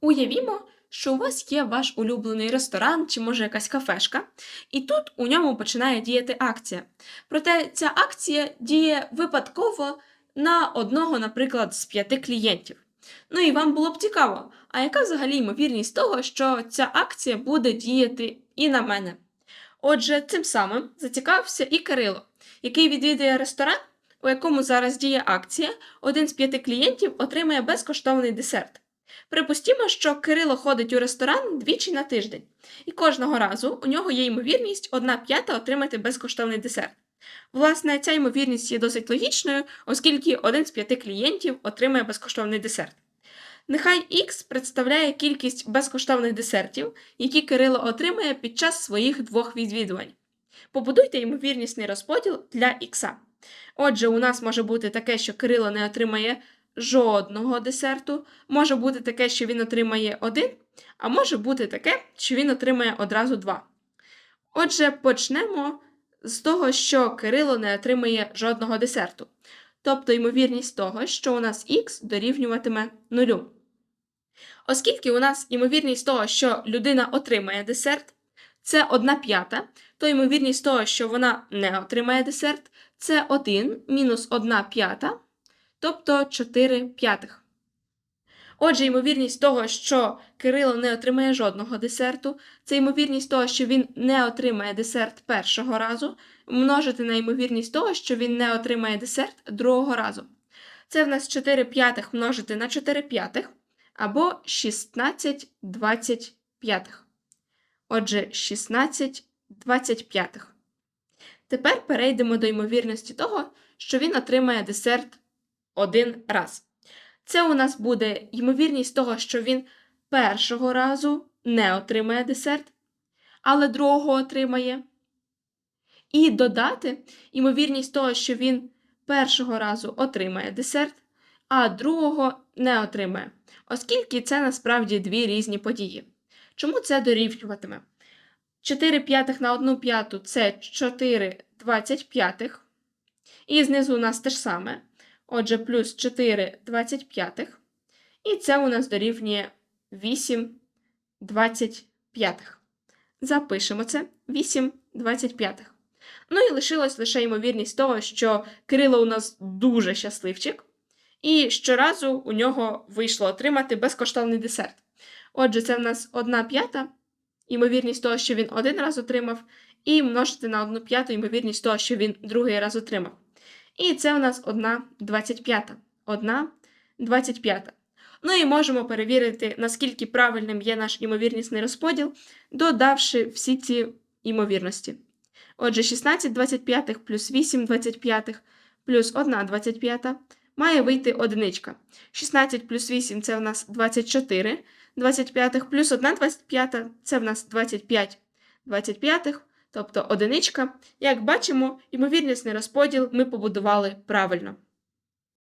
Уявімо, що у вас є ваш улюблений ресторан чи може якась кафешка, і тут у ньому починає діяти акція. Проте ця акція діє випадково на одного, наприклад, з п'яти клієнтів. Ну і вам було б цікаво, а яка взагалі ймовірність того, що ця акція буде діяти і на мене? Отже, цим самим зацікавився і Кирило, який відвідує ресторан, у якому зараз діє акція, один з п'яти клієнтів отримає безкоштовний десерт. Припустімо, що Кирило ходить у ресторан двічі на тиждень, і кожного разу у нього є ймовірність одна п'ята отримати безкоштовний десерт. Власне, ця ймовірність є досить логічною, оскільки один з п'яти клієнтів отримає безкоштовний десерт. Нехай X представляє кількість безкоштовних десертів, які Кирило отримає під час своїх двох відвідувань. Побудуйте ймовірнісний розподіл для X. Отже, у нас може бути таке, що Кирило не отримає жодного десерту, може бути таке, що він отримає один, а може бути таке, що він отримає одразу два. Отже, почнемо з того, що Кирило не отримає жодного десерту. Тобто ймовірність того, що у нас х дорівнюватиме нулю. Оскільки у нас ймовірність того, що людина отримає десерт, це 1 п'ята, то ймовірність того, що вона не отримає десерт, це 1 мінус 1 п'ята, тобто 4 п'ятих. Отже, ймовірність того, що Кирило не отримає жодного десерту, це ймовірність того, що він не отримає десерт першого разу, множити на ймовірність того, що він не отримає десерт другого разу. Це в нас 4 п'ятих множити на 4 п'ятих, або 16 25. Отже, 16 25. Тепер перейдемо до ймовірності того, що він отримає десерт один раз. Це у нас буде ймовірність того, що він першого разу не отримає десерт, але другого отримає. І додати ймовірність того, що він першого разу отримає десерт, а другого не отримає, оскільки це насправді дві різні події. Чому це дорівнюватиме? 4 п'ятих на 1 п'яту це 4 25. І знизу у нас те ж саме. Отже, плюс 4 25. І це у нас дорівнює 8 25. Запишемо це 8 25. Ну і лишилась лише ймовірність того, що Кирило у нас дуже щасливчик, і щоразу у нього вийшло отримати безкоштовний десерт. Отже, це в нас 1 п'ята, ймовірність того, що він один раз отримав, і множити на 1 п'яту ймовірність того, що він другий раз отримав. І це у нас 1 25. 1 25. Ну і можемо перевірити, наскільки правильним є наш імовірнісний розподіл, додавши всі ці імовірності. Отже, 16 25 плюс 8 25 плюс 1 25 має вийти одиничка. 16 плюс 8 це у нас 24 25 плюс 1 25 це в нас 25 25, тобто одиничка. Як бачимо, ймовірнісний розподіл ми побудували правильно.